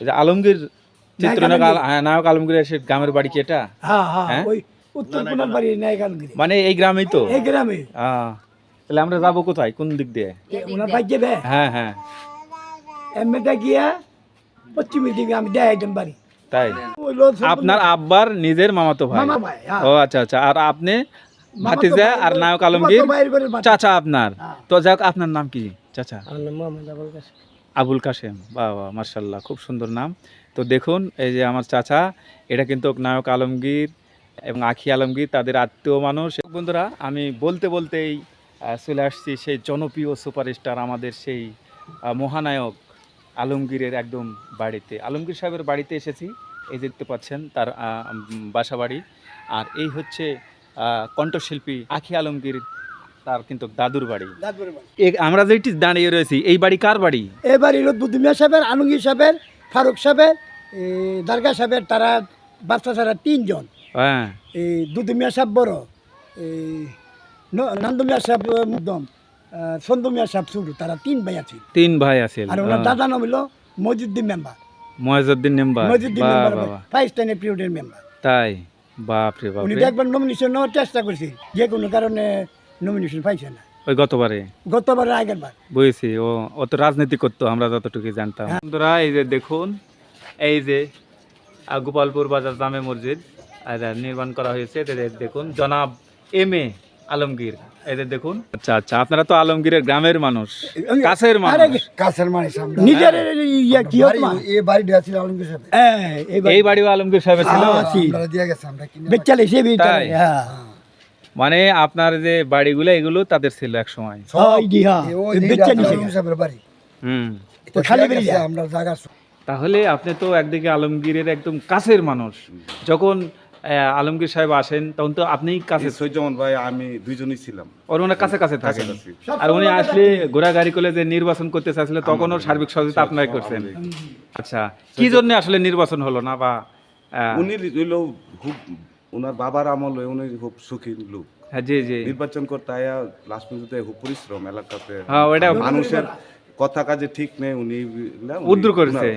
এই যে আলমগীর চিত্রনায়ক আলমগীর। নায়ক আলমগীর এসে গ্রামের বাড়ি কি এটা? হ্যাঁ হ্যাঁ হ্যাঁ? ওই উত্তর কোনার বাড়ি নায়কানগিরি মানে এই গ্রামেই তো? এই গ্রামে। তাহলে আমরা যাব কোথায়? কোন দিক দিয়ে? ওনার ভাই যাবে? হ্যাঁ হ্যাঁ। এমএটা গিয়া পশ্চিমের দিকে আমি দেখাইতাম বাড়ি। তাই? আপনার আব্বার নিজের মামাতো ভাই? মামা ভাই ও আচ্ছা আচ্ছা। আর আপনি? ভাতিজা আর নায়ক আলমগীর। চাচা আপনার। তো যাক আপনার নাম কি? চাচা? আমার নাম মোহাম্মদ আবুল কাসেম। আবুল কাশেম। বাহ মার্শাল্লাহ খুব সুন্দর নাম। তো দেখুন, এই যে আমার চাচা, এটা কিন্তু নায়ক আলমগীর এবং আখি আলমগীর, তাদের আত্মীয় মানুষ। বন্ধুরা, আমি বলতে বলতেই চলে আসছি সেই জনপ্রিয় সুপারস্টার, আমাদের সেই মহানায়ক আলমগীরের একদম বাড়িতে। আলমগীর সাহেবের বাড়িতে এসেছি, এই দেখতে পাচ্ছেন, তার বাসা বাড়ি। আর এই হচ্ছে কণ্ঠশিল্পী আখি আলমগীর তার কিন্তু দাদুর বাড়ি। এ- আমরা যেটি দাঁড়িয়ে রয়েছি এই বাড়ি কার বাড়ি? এই বাড়ি সাহেবের আলমগীর সাহেবের ফারুক সাহেবের দারগা সাহেবের তারা বাচ্চা ছাড়া তিনজন। হ্যাঁ। এই দুদুমিয়া সাহেব বড় এই ন- সাহেব সাহেব শুরু তারা তিন ভাই আছে। তিন ভাই আছেন আর ওনার দাদা নাম হলো Mojiuddin member. Moizuddin member. Mojiuddin member বাবা ফাইভ স্ট্যান্ডার্ড পিরিয়ডের মেম্বার তাই বাপ রে বাপ উনি রে। তো একবার নমিনেশন নেওয়ার চেষ্টা করছে যে কোনো কারণে নমিনেশন পাইছে না। ওই গতবারে? গতবার আগের বার। বুঝেছি ও ও তো রাজনীতি করতো আমরা যতটুকু জানতাম। হ্যাঁ। বন্ধুরা এই যে দেখুন এই যে গোপালপুর বাজার জামে মসজিদ নির্মাণ করা হয়েছে দেখুন জনাব এম এ আলমগীর। এদের দেখুন। আচ্ছা আচ্ছা আপনারা তো আলমগীরের গ্রামের মানুষ কাছের মানুষ। কাছের নিজের ইয়া কি এই বাড়ি ছিল আলমগীর সাহেব হ্যাঁ, এই বাড়িও আলমগীর সাহেবের ছিল? হ্যাঁ, আমরা দিয়ে গেছে আমরা বেচালে সে হ্যাঁ। মানে আপনার যে বাড়িগুলো এগুলো তাদের ছিল এক সময় তাহলে আপনি তো একদিকে আলমগীরের একদম কাছের মানুষ। যখন আলমগীর সাহেব আসেন তখন তো আপনিই কাছে সৈজমন ভাই আমি দুইজনই ছিলাম। ওর ওনার কাছে কাছে থাকেন। আর উনি আসলে ঘোরাগাড়ি করে যে নির্বাচন করতে চাইছিল তখনও সার্বিক সহযোগিতা আপনারাই করছেন। আচ্ছা কি জন্য আসলে নির্বাচন হলো না বা আহ, উনি খুব ওনার বাবার আমল উনি খুব সুখী লোক। হ্যাঁ, জি জি। নির্বাচন করতে আয়া লাস্ট পর্যন্ত খুব পরিশ্রম এলাকাতে। হ্যাঁ মানুষের কথা কাজে ঠিক নেই উনি উদ্র করেছে।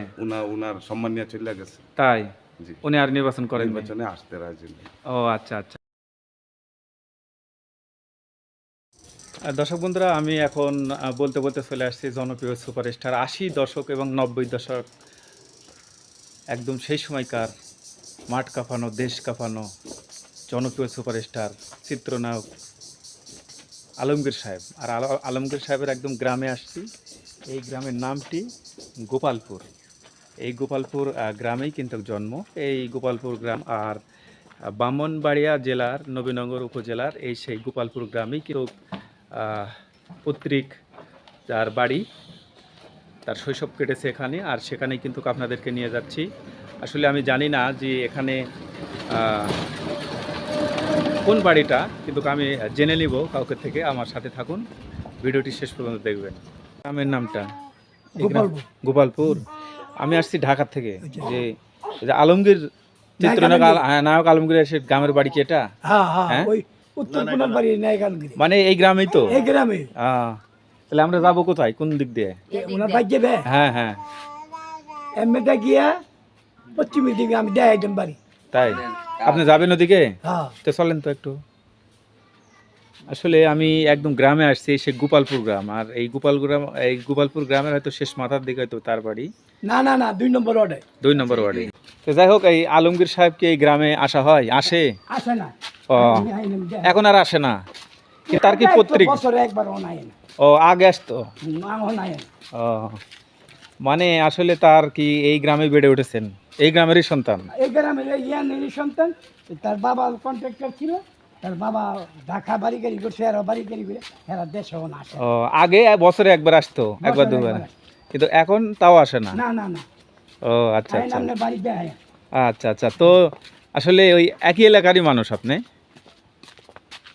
উনার- সম্মান নিয়ে চলে গেছে। তাই? উনি আর নির্বাচন করেন নির্বাচনে আসতে রাজি ও আচ্ছা আচ্ছা। আর দর্শক বন্ধুরা আমি এখন বলতে বলতে চলে আসছি জনপ্রিয় সুপারস্টার আশি দশক এবং নব্বই দশক একদম সেই সময়কার মাঠ কাঁপানো, দেশ কাঁপানো, জনপ্রিয় সুপারস্টার, চিত্রনায়ক আলমগীর সাহেব। আর আলমগীর সাহেবের একদম গ্রামে আসছি। এই গ্রামের নামটি গোপালপুর। এই গোপালপুর গ্রামেই কিন্তু জন্ম। এই গোপালপুর গ্রাম আর বামনবাড়িয়া জেলার, নবীনগর উপজেলার এই সেই গোপালপুর গ্রামেই কিন্তু পৈতৃক যার বাড়ি তার শৈশব কেটেছে এখানে আর সেখানেই কিন্তু আপনাদেরকে নিয়ে যাচ্ছি। আসলে আমি জানি না যে এখানে কোন বাড়িটা কিন্তু আমি জেনে নিব কাউকে থেকে আমার সাথে থাকুন। ভিডিওটি শেষ পর্যন্ত দেখবেন। গ্রামের নামটা? গোপালপুর। আমি আসছি ঢাকা থেকে। যে আলমগীর চিত্রনায়ক হ্যাঁ, নায়ক আলমগীর এসে গ্রামের বাড়ি কি এটা? হ্যাঁ হ্যাঁ হ্যাঁ? মানে এই গ্রামেই তো? এই গ্রামে আহ, তাহলে আমরা যাব কোথায়? কোন দিক দিয়ে? ওনার ভাই যাবে? হ্যাঁ হ্যাঁ। এমএটা গিয়া পশ্চিমের দিকে আমি দেখাইতাম বাড়ি। তাই? আপনি যাবেন ওদিকে? হ্যাঁ। তো চলেন তো একটু। আসলে আমি একদম গ্রামে আসছি সে গোপালপুর গ্রাম। আর এই গোপাল গ্রাম এই গোপালপুর গ্রামের হয়তো শেষ মাথার দিকে হয়তো তার বাড়ি। না না না দুই নম্বর ওয়ার্ডে। দুই নম্বর ওয়ার্ডে। তো যাই হোক এই আলমগীর সাহেবকে এই গ্রামে আসা হয়? আসে? আসে না। ও। এখন আর আসে না। তার কি পত্রিক বছরে একবার অনাই না। ও আগে আসতো? ও মানে আসলে তার কি এই গ্রামে বেড়ে উঠেছেন? এই গ্রামেরই সন্তান? এই গ্রামের এই ইয়ানের সন্তান। তার বাবা কন্ট্রাক্টর ছিল। তার বাবা ঢাকা বাড়ি গাড়ি করছে আর বাড়ি গাড়ি করে এরা দেশে আসে। ও আগে বছরে একবার আসতো একবার দুবার? কিন্তু এখন তাও আসে না? না না না। ও আচ্ছা আচ্ছা। আচ্ছা আচ্ছা। তো আসলে ওই একই এলাকারই মানুষ আপনি?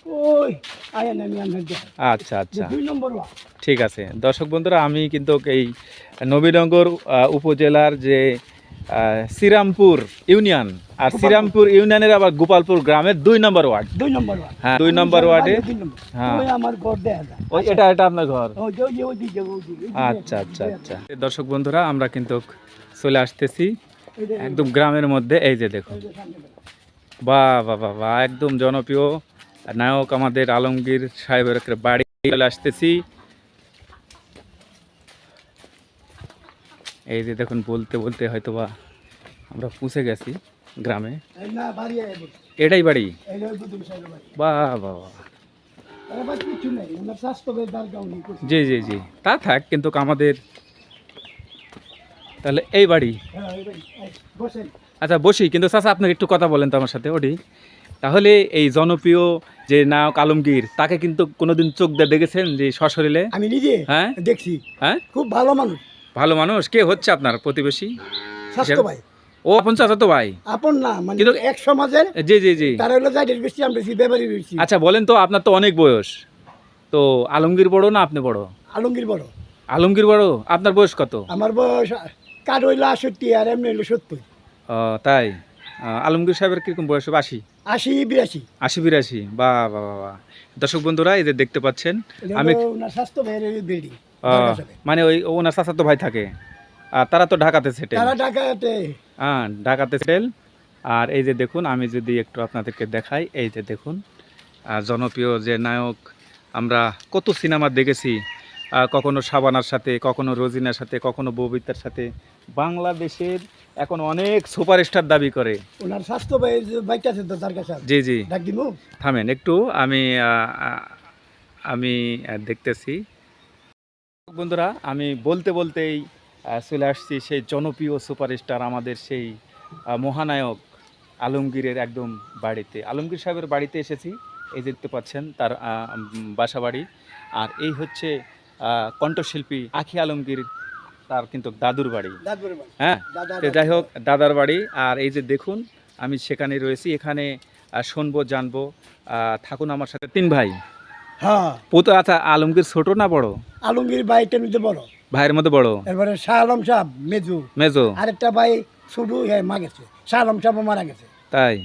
ওই আমি আচ্ছা আচ্ছা। দুই নম্বর ঠিক আছে। দর্শক বন্ধুরা আমি কিন্তু এই নবীনগর উপজেলার যে শ্রীরামপুর ইউনিয়ন আর শ্রীরামপুর ইউনিয়নের আবার গোপালপুর গ্রামের দুই নম্বর ওয়ার্ড। দুই নম্বর হ্যাঁ দুই নম্বর ওয়ার্ডে। হ্যাঁ। আমার ঘর ওই এটা এটা আপনার ঘর। আচ্ছা আচ্ছা আচ্ছা। দর্শক বন্ধুরা আমরা কিন্তু চলে আসতেছি একদম গ্রামের মধ্যে। এই যে দেখুন। বাহ বাহ বাহ একদম জনপ্রিয় নায়ক আমাদের আলমগীর সাহেবের একটা বাড়ি চলে আসতেছি। এই যে দেখুন বলতে বলতে হয়তো বা আমরা পৌঁছে গেছি গ্রামে। এটাই বাড়ি? করছে। জি জি জি। তা থাক কিন্তু আমাদের তাহলে এই বাড়ি? হ্যাঁ। আচ্ছা বসি কিন্তু চাচা আপনার একটু কথা বলেন তো আমার সাথে ওটি তাহলে এই জনপ্রিয় যে নায়ক আলমগীর তাকে কিন্তু কোনোদিন চোখ দিয়ে দেখেছেন যে সশরীরে? আমি নিজে হ্যাঁ? দেখছি। হ্যাঁ? খুব ভালো মানুষ। ভালো মানুষ? কে হচ্ছে আপনার প্রতিবেশী? স্বাস্থ্য ভাই। ও আপন চাচা তো ভাই। আপন না মানে কিন্তু- এক সমাজের জি জি জি। তারা হলো যাই বেশি আমরা বেশি ব্যাপারী বেশি। আচ্ছা বলেন তো আপনার তো অনেক বয়স। তো আলমগীর বড় না আপনি বড়? আলমগীর বড়। আলমগীর বড়? আপনার বয়স কত? আমার বয়স কার হইল আষট্টি আর এমনি হইল সত্তর। ও, তাই? আলমগীর সাহেবের কীরকম বয়স হবে? আশি? আশি বিরাশি। আশি বিরাশি। বা বা বা বা। দর্শক বন্ধুরা এই যে দেখতে পাচ্ছেন আমি স্বাস্থ্য বিল্ডিং মানে ওই ওনার তো ভাই থাকে। আর তারা তো ঢাকাতে সেটেল ঢাকাতে। হ্যাঁ ঢাকাতে সেটেল আর এই যে দেখুন আমি যদি একটু আপনাদেরকে দেখাই এই যে দেখুন জনপ্রিয় যে নায়ক আমরা কত সিনেমা দেখেছি কখনো শাবানার সাথে কখনো রোজিনার সাথে কখনো ববিতার সাথে। বাংলাদেশের এখন অনেক সুপারস্টার দাবি করে। ওনার স্বাস্থ্য বাইক আছে তো তার কাছে জি জি। ডাক দিব থামেন একটু আমি আমি দেখতেছি। বন্ধুরা আমি বলতে বলতেই চলে আসছি সেই জনপ্রিয় সুপারস্টার আমাদের সেই মহানায়ক আলমগীরের একদম বাড়িতে। আলমগীর সাহেবের বাড়িতে এসেছি এই দেখতে পাচ্ছেন তার বাসা বাড়ি আর এই হচ্ছে কণ্ঠশিল্পী আখি আলমগীর তার কিন্তু দাদুর বাড়ি। হ্যাঁ তো যাই হোক দাদার বাড়ি। আর এই যে দেখুন আমি সেখানে রয়েছি। এখানে শুনব জানব। থাকুন আমার সাথে। তিন ভাই। হ্যাঁ। পুতো আচ্ছা আলমগীর ছোট না বড়? আলমগীর ভাইটা নিতে বড়। ভাইয়ের মধ্যে বড়? এরপরে শাহ আলম মেজু। মেজো। আরেকটা ভাই শুধু মা গেছে। শাহ আলম মারা গেছে। তাই?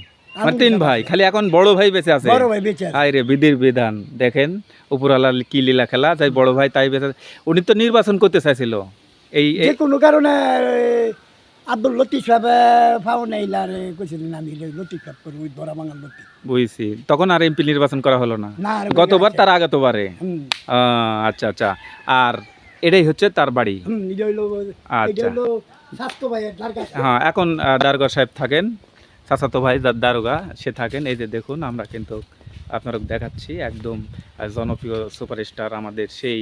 মানে তিন ভাই। খালি এখন বড় ভাই বেঁচে আছে। বড় ভাই বেঁচে আছে। রে বিধির বিধান। দেখেন উপরওয়ালা কি লীলা খেলা। তাই বড় ভাই তাই বেঁচে উনি তো নির্বাচন করতে চাইছিল। এই যে কোনো কারণে আব্দুল লতিফ সাহেব ফাও নাইলার কইছিলেন আমি লতিফ সাহেব করব ওই বড় বাঙাল লতিফ। বুঝছি। তখন আর এমপি নির্বাচন করা হলো না। গতবার তার আগতবারে আচ্ছা আচ্ছা। আর এটাই হচ্ছে তার বাড়ি। আচ্ছা। হ্যাঁ এখন দারোগা সাহেব থাকেন। চাচাতো ভাই দারোগা সে থাকেন। এই যে দেখুন আমরা কিন্তু আপনারা দেখাচ্ছি একদম জনপ্রিয় সুপারস্টার আমাদের সেই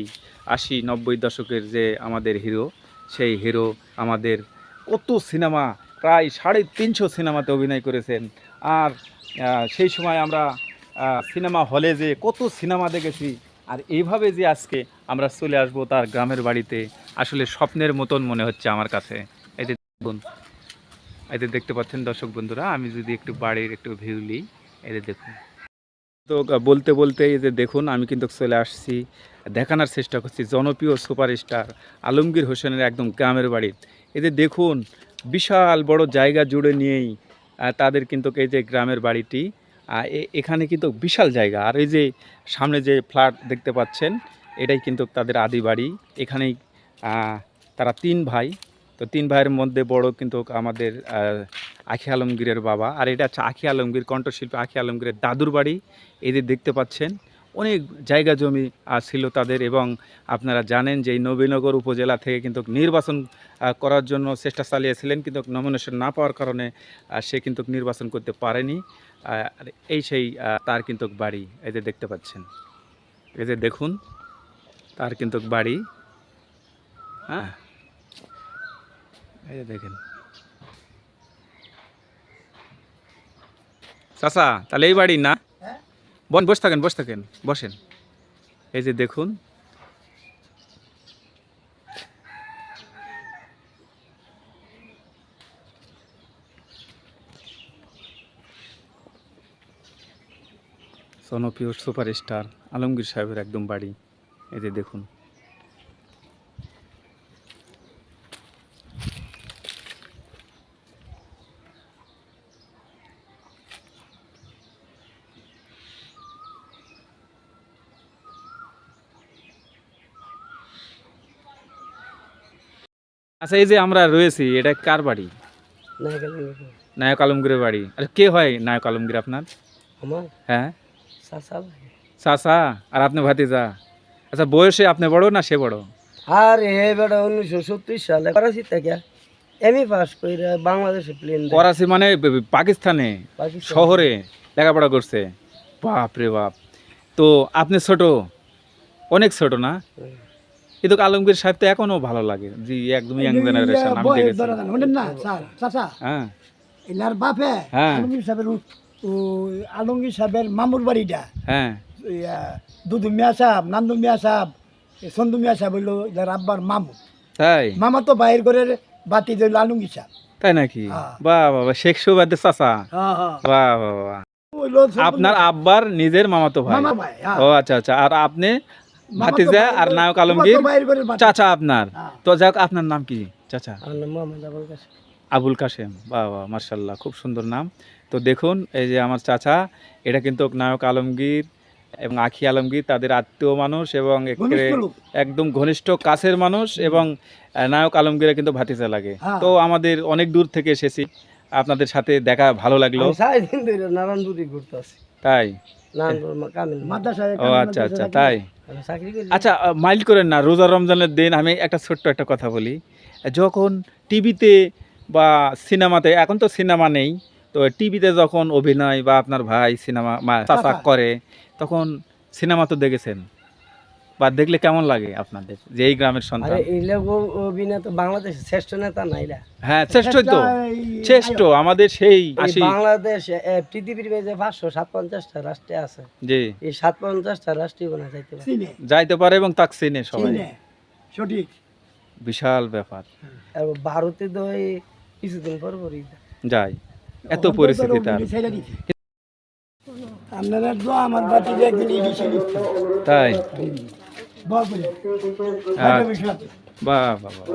আশি নব্বই দশকের যে আমাদের হিরো, সেই হিরো আমাদের কত সিনেমা, প্রায় সাড়ে তিনশো সিনেমাতে অভিনয় করেছেন। আর সেই সময় আমরা সিনেমা হলে যে কত সিনেমা দেখেছি, আর এইভাবে যে আজকে আমরা চলে আসব তার গ্রামের বাড়িতে, আসলে স্বপ্নের মতন মনে হচ্ছে আমার কাছে। দেখুন, এই দেখতে পাচ্ছেন দর্শক বন্ধুরা, আমি যদি একটু বাড়ির একটু ভিউ নিই যে দেখুন। তো বলতে বলতে এই যে দেখুন, আমি কিন্তু চলে আসছি, দেখানোর চেষ্টা করছি, জনপ্রিয় সুপারস্টার আলমগীর হোসেনের একদম গ্রামের বাড়ি। এই যে দেখুন, বিশাল বড় জায়গা জুড়ে নিয়েই তাদের কিন্তু এই যে গ্রামের বাড়িটি এখানে কিন্তু বিশাল জায়গা। আর এই যে সামনে যে ফ্ল্যাট দেখতে পাচ্ছেন, এটাই কিন্তু তাদের আদি বাড়ি। এখানেই তারা তিন ভাই। তো তিন ভাইয়ের মধ্যে বড় কিন্তু আমাদের আখি আলমগীরের বাবা। আর এটা হচ্ছে আখি আলমগীর, কণ্ঠশিল্পী আখি আলমগীরের দাদুর বাড়ি। এদের দেখতে পাচ্ছেন, অনেক জায়গা জমি ছিল তাদের এবং আপনারা জানেন যে এই নবীনগর উপজেলা থেকে কিন্তু নির্বাচন করার জন্য চেষ্টা চালিয়েছিলেন, কিন্তু নমিনেশন না পাওয়ার কারণে সে কিন্তু নির্বাচন করতে পারেনি। এই সেই তার কিন্তু বাড়ি যে দেখতে পাচ্ছেন। যে দেখুন, তার কিন্তু বাড়ি। হ্যাঁ? এই যে দেখেন। চাচা তাহলে এই বাড়ি না? হ্যাঁ? বন বসে থাকেন বসে থাকেন বসেন। এই যে দেখুন। জনপ্রিয় সুপারস্টার আলমগীর সাহেবের একদম বাড়ি। এই যে দেখুন। আচ্ছা এই যে আমরা রয়েছি এটা কার বাড়ি? নায়ক আলমগীরের বাড়ি। আর কে হয় নায়ক আলমগীর আপনার? আমার? হ্যাঁ। লাগে আর আপনি ভাতিজা? আচ্ছা বয়সে আপনি বড় না সে বড়? আর হে বেটা উনিশশো সত্তর সালে করাচি থেকে এমএ পাস করে বাংলাদেশে প্লেন করাচি মানে পাকিস্তানে শহরে লেখাপড়া করছে। বাপ রে বাপ। তো আপনি ছোট? অনেক ছোট না? কিন্তু আলমগীর সাহেব তো এখনও ভালো লাগে। জি একদম ইয়াং জেনারেশন আমি দেখেছি। না? স্যার চাচা হ্যাঁ। এনার বাপে হ্যাঁ। আলমগীর সাহেবের আলমগীর সাহেবের মামুর বাড়িটা। হ্যাঁ। দুদু মিয়া সাহেব নান্দু মিয়া সাহেব সন্দু মিয়া সাহেব হইল এনার আব্বার মামু। তাই? মামা তো বাইর করে বাতি দিল আলমগীর সাহেব। তাই নাকি? হ্যাঁ। বাহ বাবা শেখ সুবাদের চাচা। হ্যাঁ বাহ। আপনার আব্বার নিজের মামাতো ভাই। ও আচ্ছা আচ্ছা। আর আপনি ভাতিজা আর নায়ক আলমগীর চাচা আপনার। হ্যাঁ। তো যাক আপনার নাম কি? চাচা। আবুল কাশেম। বাহ মার্শাল্লাহ খুব সুন্দর নাম। তো দেখুন এই যে আমার চাচা এটা কিন্তু নায়ক আলমগীর এবং আখি আলমগীর তাদের আত্মীয় মানুষ এবং একদম ঘনিষ্ঠ কাছের মানুষ এবং নায়ক আলমগীরের কিন্তু ভাতিজা লাগে। হ্যাঁ। তো আমাদের অনেক দূর থেকে এসেছি। আপনাদের সাথে দেখা ভালো লাগল। তাই? ও আচ্ছা আচ্ছা তাই? আচ্ছা মাইল করেন না রোজা রমজানের দিন আমি একটা ছোট্ট একটা কথা বলি। যখন টিভিতে বা সিনেমাতে এখন তো সিনেমা নেই তো টিভিতে যখন অভিনয় বা আপনার ভাই সিনেমা চাচা করে তখন সিনেমা তো দেখেছেন? বা দেখলে কেমন লাগে আপনাদের যে এই গ্রামের আরে সন্তান বাংলাদেশের শ্রেষ্ঠ নেতা নাইরা হ্যাঁ শ্রেষ্ঠ তো। শ্রেষ্ঠ আমাদের সেই এই বাংলাদেশ এ, পৃথিবীর মেঝে পাঁচশো সাত পঞ্চাশটা রাষ্ট্রে আছে। যে এই সাত পঞ্চাশটা রাষ্ট্রীয় বানা যাইতে পারে। চিনে। যাইতে পারে এবং তাক চিনে সবাই। চিনে সঠিক। বিশাল ব্যাপার। আর ভারতে তো এই কিছুদিন পর পরই যাই এত পরিস্থিতি তার। আপনারা তো আমার বাতিতে একদিন ইলিশে লিখতে। তাই। বাহ বাহ বাহ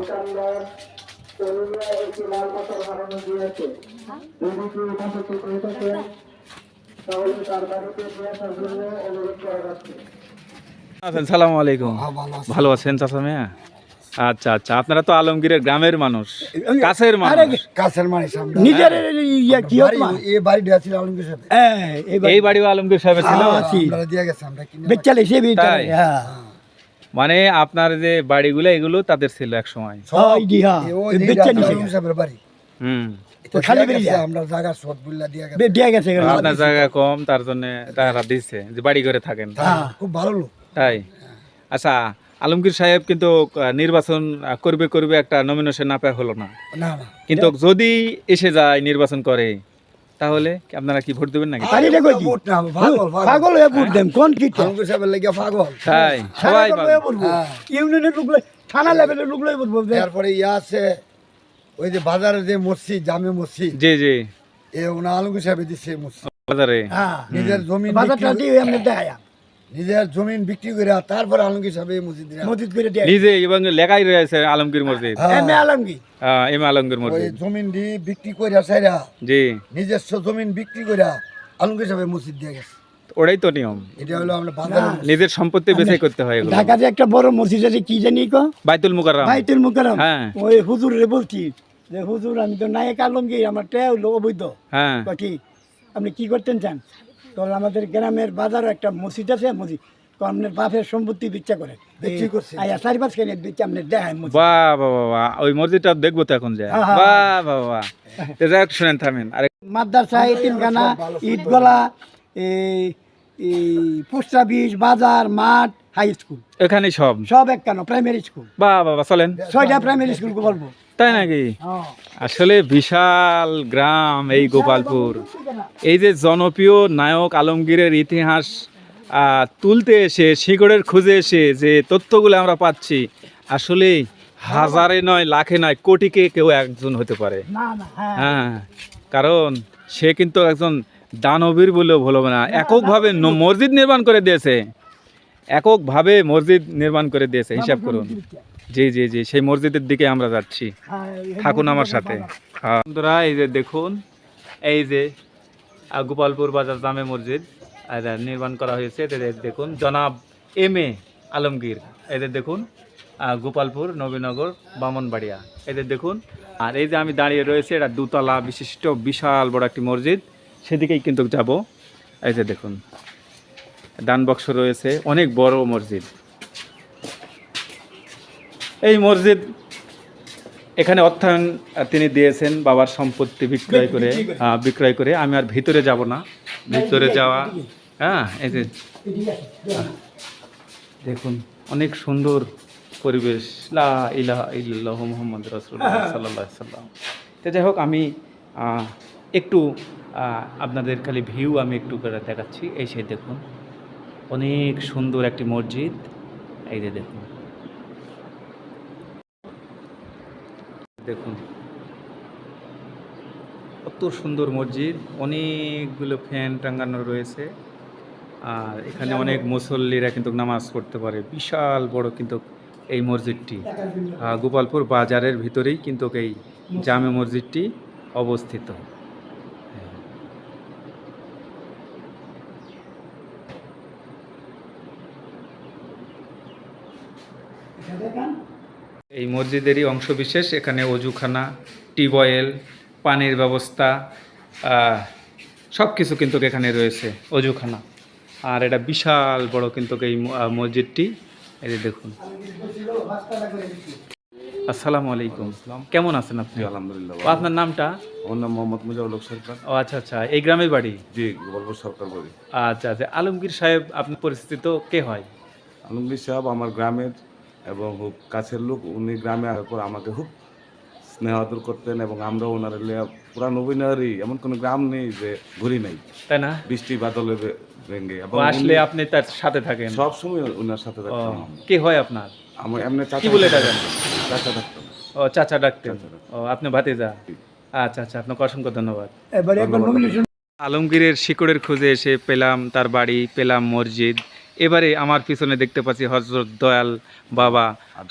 আছেন সালাম আলাইকুম। হ্যাঁ, ভালো আছেন চাচা মেয়া? আচ্ছা আচ্ছা আপনারা তো আলমগীরের গ্রামের মানুষ কাছের মানুষ। কাছের মানুষ নিজের ইয়া কি এই বাড়িটা ছিল আলমগীর সাহেব এই বাড়িও আলমগীর সাহেবের ছিল। আছি। আমরা দিয়ে গেছে আমরা বেচালে সে বেচালে তাই? মানে আপনার যে বাড়িগুলো এগুলো তাদের ছিল এক সময় হ্যাঁ হ্যাঁ হুম। এটা খালি দিয়ে বেরিয়ে গেছে, যায়। আমরা জায়গা সব বুল্লা দিয়ে গেছে। বে- দিয়া গেছে আপনার জায়গা কম তার জন্য তারা দিচ্ছে যে বাড়ি করে থাকেন। হ্যাঁ। খুব ভালো লোক। তাই? আচ্ছা আলমগীর সাহেব কিন্তু আহ, নির্বাচন করবে করবে একটা নমিনেশন না পায় হলো না। কিন্তু যদি এসে যায় নির্বাচন করে তাহলে আপনারা কি ভোট দেবেন নাকি? ভোট না, পাগল, হয়ে ভোট দেন কোন কি পাগল। তাই সবাই পাগল। হয়ে বলব। হ্যাঁ। ইউনিয়নের লোক থানা লেভেলের লোক তারপরে ইয়া আছে ওই যে বাজারে যে মসজিদ জামে মসজিদ জি জি। এ ওনা আলমগীর সাহেব দিচ্ছে মসজিদ। বাজারে। হ্যাঁ। নিজের জমি বাজারটা দিয়ে নিজের জমিন বিক্রি করে তারপরে আলমগীর সাহেব মসজিদ মসজিদ করে দেয় নিজে এবং লেখাই রয়েছে আলমগীর মসজিদ। হ্যাঁ। এমনি আলমগীর। আহ, এম আলমগীর মসজিদ। জমিন দিয়ে বিক্রি করে সাইরা জি। নিজস্ব জমিন বিক্রি করে আলমগীর সাহেব মসজিদ দিয়ে গেছে। ওটাই তো নিয়ম। এটা হলো আমরা বাজারে নিজের সম্পত্তি বেঁচে করতে হয় ঢাকাতে একটা বড় মসজিদ আছে কি জানি কো? বাইতুল মুকাররম। বাইতুল মুকাররম। হ্যাঁ। ওই হুজুর রে বলছি যে হুজুর আমি তো নায়ক আলমগীর আমার হলো অবৈধ। হ্যাঁ। কি? আপনি কি করতেন চান? তো আমাদের গ্রামের বাজারও একটা মসজিদ আছে মসজিদ। তো আপনার বাপের সম্পত্তি বিচ্ছা করে। বিক্রি করছে। আয়া চারি পাঁচ কেনে বিচ্ছা আপনার দেখায় বাহ বাহ বাহ, বাহ ওই মসজিদটা দেখব তো এখন যায়। বাহ বাহ বাহ তো যাই হোক, শুনেন থামেন। আরে মাদ্রাসা এতিমখানা ঈদগলা এই এই পোস্ট অফিস বাজার মাঠ হাই স্কুল। এখানে সব। সব একখানো প্রাইমারি স্কুল বাহ বাহ বাহ, চলেন। ছয়টা প্রাইমারি স্কুল বলব। তাই নাকি। আসলে বিশাল গ্রাম এই গোপালপুর। এই যে জনপ্রিয় নায়ক আলমগীরের ইতিহাস তুলতে এসে শিকড়ের খুঁজে এসে যে তথ্যগুলো আমরা পাচ্ছি আসলে হাজারে নয় লাখে নয় কোটিকে কেউ একজন হতে পারে। হ্যাঁ। হ্যাঁ কারণ সে কিন্তু একজন দানবীর বলেও ভুলব না। এককভাবে মসজিদ নির্মাণ করে দিয়েছে। এককভাবে মসজিদ নির্মাণ করে দিয়েছে হিসাব করুন। জি জি জি, সেই মসজিদের দিকে আমরা যাচ্ছি। থাকুন আমার সাথে। হ্যাঁ। বন্ধুরা, এই যে দেখুন, এই যে গোপালপুর বাজার জামে মসজিদ নির্মাণ করা হয়েছে এদের দেখুন, জনাব এম এ আলমগীর। এদের দেখুন গোপালপুর নবীনগর বামনবাড়িয়া। এদের দেখুন, আর এই যে আমি দাঁড়িয়ে রয়েছে, এটা দুতলা বিশিষ্ট, বিশাল বড় একটি মসজিদ। সেদিকেই কিন্তু যাব। এই যে দেখুন দান বক্স রয়েছে, অনেক বড় মসজিদ। এই মসজিদ এখানে অর্থায়ন তিনি দিয়েছেন বাবার সম্পত্তি বিক্রয় করে বিক্রয় করে। আমি আর ভিতরে যাব না। ভিতরে যাওয়া হ্যাঁ এই যে দেখুন অনেক সুন্দর পরিবেশ। লা ইলাহা রাসূলুল্লাহ সাল্লাল্লাহু আলাইহি সাল্লাম। তো যাই হোক আমি একটু আপনাদের খালি ভিউ আমি একটু করে দেখাচ্ছি। এই সেই দেখুন অনেক সুন্দর একটি মসজিদ। এই যে দেখুন। দেখুন। কত সুন্দর মসজিদ, অনেকগুলো ফ্যান টাঙ্গানো রয়েছে। আর এখানে অনেক মুসল্লিরা কিন্তু নামাজ পড়তে পারে। বিশাল বড় কিন্তু এই মসজিদটি। গোপালপুর বাজারের ভিতরেই কিন্তু এই জামে মসজিদটি অবস্থিত এই মসজিদেরই অংশবিশেষ। এখানে অজুখানা টিউবওয়েল পানির ব্যবস্থা সব কিছু কিন্তু এখানে রয়েছে অজুখানা। আর এটা বিশাল বড় কিন্তু এই মসজিদটি। এই দেখুন। আসসালামু আলাইকুম। কেমন আছেন আপনি? আলহামদুলিল্লাহ আপনার নামটা? আমার নাম মোহাম্মদ মুজাউল সরকার। ও আচ্ছা আচ্ছা। এই গ্রামের বাড়ি? জি গোপালপুর সরকার বলি আচ্ছা আচ্ছা। আলমগীর সাহেব আপনার পরিস্থিত কে হয়? আলমগীর সাহেব আমার গ্রামের এবং খুব কাছের লোক উনি গ্রামে আসার পর আমাকে খুব স্নেহ আদর করতেন এবং আমরা ওনার লিয়া পুরা নবীনারই এমন কোনো গ্রাম নেই যে ঘুরি নাই। তাই না? বৃষ্টি বাদলে ভেঙ্গে। এবং আসলে আপনি তার সাথে থাকেন? সব সময় ওনার সাথে ও, থাকতাম কে হয় আপনার? আমার এমনি চাচা কি বলে ডাকেন? চাচা থাকতাম ও চাচা ডাকতেন ও আপনি ভাতিজা? আচ্ছা আচ্ছা আপনাকে অসংখ্য ধন্যবাদ। এবারে একবার আলমগীরের শিকড়ের খোঁজে এসে পেলাম তার বাড়ি পেলাম মসজিদ। এবারে আমার পিছনে দেখতে পাচ্ছি হজরত দয়াল বাবা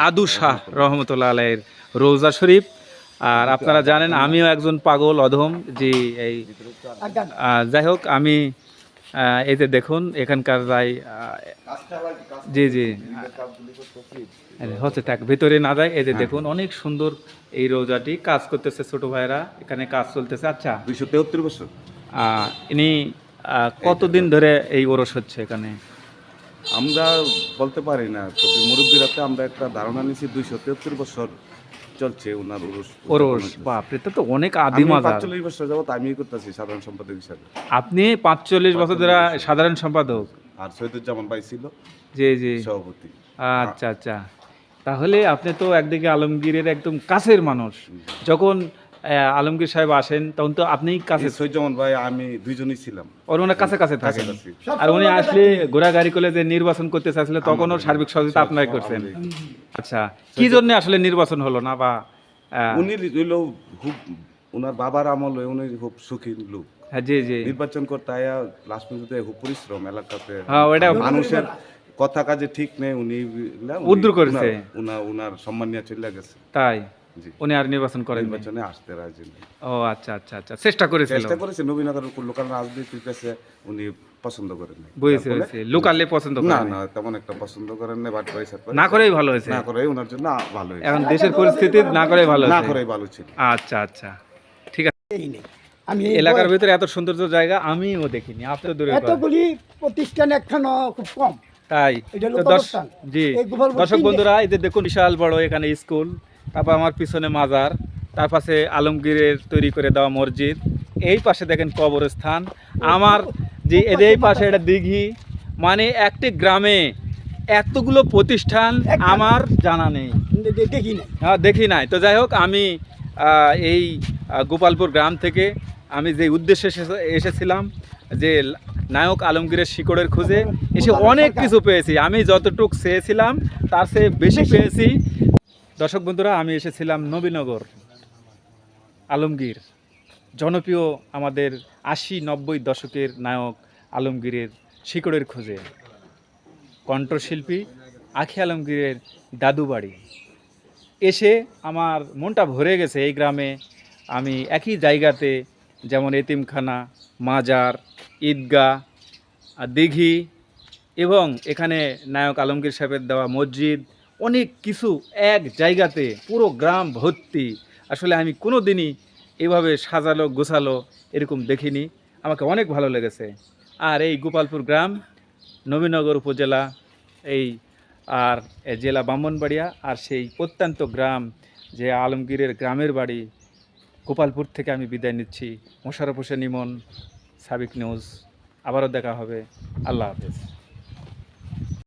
আদু শাহ রহমতুল্লাহ। আলাইয়ের রোজা শরীফ। আর আপনারা জানেন আমিও একজন পাগল অধম। যে এই যাই হোক আমি এই যে দেখুন এখানকার যাই জি জি। হচ্ছে থাক ভিতরে না যায় এই যে দেখুন অনেক সুন্দর এই রোজাটি কাজ করতেছে ছোট ভাইরা এখানে কাজ চলতেছে। আচ্ছা দুইশো তেহত্তর বছর। ইনি কতদিন ধরে এই ওরস হচ্ছে এখানে? আমরা বলতে পারি না তবে মুরব্বীরাতে আমরা একটা ধারণা নিয়েছি দুইশো তেহত্তর বছর চলছে ওনার উরুস ওরস। বাপরে তো তো অনেক আদিম পাঁচচল্লিশ বছর যাবত আমি করতেছি সাধারণ সম্পাদক হিসাবে। আপনি পাঁচচল্লিশ বছর ধরে সাধারণ সম্পাদক? আর সৈয়দুজ্জামান ভাই ছিল। জি জি। সভাপতি। আচ্ছা আচ্ছা। তাহলে আপনি তো একদিকে আলমগীরের একদম কাছের মানুষ। যখন আলমগীর সাহেব আসেন তখন তো আপনিই কাছে সৈয়দুজ্জামান ভাই আমি দুইজনই ছিলাম। ওর ওনার কাছে কাছে থাকেন। আর উনি আসলে ঘোরাঘুরি করলে যে নির্বাচন করতে চাইছিল তখনও সার্বিক সহযোগিতা আপনারাই করছেন। আচ্ছা কি জন্য আসলে নির্বাচন হলো না বা উনি হইল খুব ওনার বাবার আমলে উনি খুব সুখী লোক। হ্যাঁ জি জি। নির্বাচন করতে আয়া লাস্ট পর্যন্ত খুব পরিশ্রম এলাকাতে। হ্যাঁ ওটা মানুষের কথা কাজে ঠিক নেই উনি উদ্র করেছে। উনার উনার সম্মান নিয়ে চলে গেছে। তাই? উনি আর নির্বাচন করেন নির্বাচনে আসতে রাজি নেই। ও আচ্ছা আচ্ছা আচ্ছা। চেষ্টা করেছিল? চেষ্টা করেছে নবীনগর লোকাল রাজনীতির কাছে উনি পছন্দ করেন নাই। বুঝেছি যার বুঝেছি। লোকালে পছন্দ করেন না তেমন একটা পছন্দ করেন না বাট পয়সা না করেই ভালো হয়েছে? না করে ওনার জন্য ভালো হয়েছে। এখন দেশের পরিস্থিতি না করেই ভালো না হয়েছে? করে ভালো ছিল। আচ্ছা আচ্ছা। ঠিক আছে। এই নেই আমি এলাকার ভিতরে এত সৌন্দর্য জায়গা আমিও দেখিনি আপনি তো দূরে এতগুলি প্রতিষ্ঠান একখানো খুব কম। তাই। জি দর্শক। বন্ধুরা এদের দেখুন বিশাল বড় এখানে স্কুল। তারপর আমার পিছনে মাজার তার পাশে আলমগীরের তৈরি করে দেওয়া মসজিদ। এই পাশে দেখেন কবরস্থান। আমার যে এদের এই পাশে এটা দিঘি মানে একটি গ্রামে এতগুলো প্রতিষ্ঠান আমার জানা নেই। দেখি হ্যাঁ দেখি নাই। তো যাই হোক আমি এই গোপালপুর গ্রাম থেকে আমি যে উদ্দেশ্যে এসে- এসেছিলাম যে নায়ক আলমগীরের শিকড়ের খুঁজে এসে অনেক কিছু পেয়েছি। আমি যতটুক চেয়েছিলাম তার চেয়ে বেশি। পেয়েছি। দর্শক বন্ধুরা, আমি এসেছিলাম নবীনগর আলমগীর, জনপ্রিয় আমাদের আশি নব্বই দশকের নায়ক আলমগীরের শিকড়ের খোঁজে। কণ্ঠশিল্পী আখি আলমগীরের দাদু বাড়ি। এসে আমার মনটা ভরে গেছে এই গ্রামে। আমি একই জায়গাতে যেমন এতিমখানা, মাজার, ঈদগাহ, দিঘি এবং এখানে নায়ক আলমগীর সাহেবের দেওয়া মসজিদ অনেক কিছু এক জায়গাতে, পুরো গ্রাম ভর্তি। আসলে আমি কোনো দিনই এভাবে সাজালো, গোছালো এরকম দেখিনি। আমাকে অনেক ভালো লেগেছে। আর এই গোপালপুর গ্রাম, নবীনগর উপজেলা, এই আর জেলা ব্রাহ্মণবাড়িয়া আর সেই প্রত্যন্ত গ্রাম যে আলমগীরের গ্রামের বাড়ি, গোপালপুর থেকে আমি বিদায় নিচ্ছি। মোশারফ হোসেন ইমন, সাবিক নিউজ। আবারও দেখা হবে। আল্লাহ হাফেজ।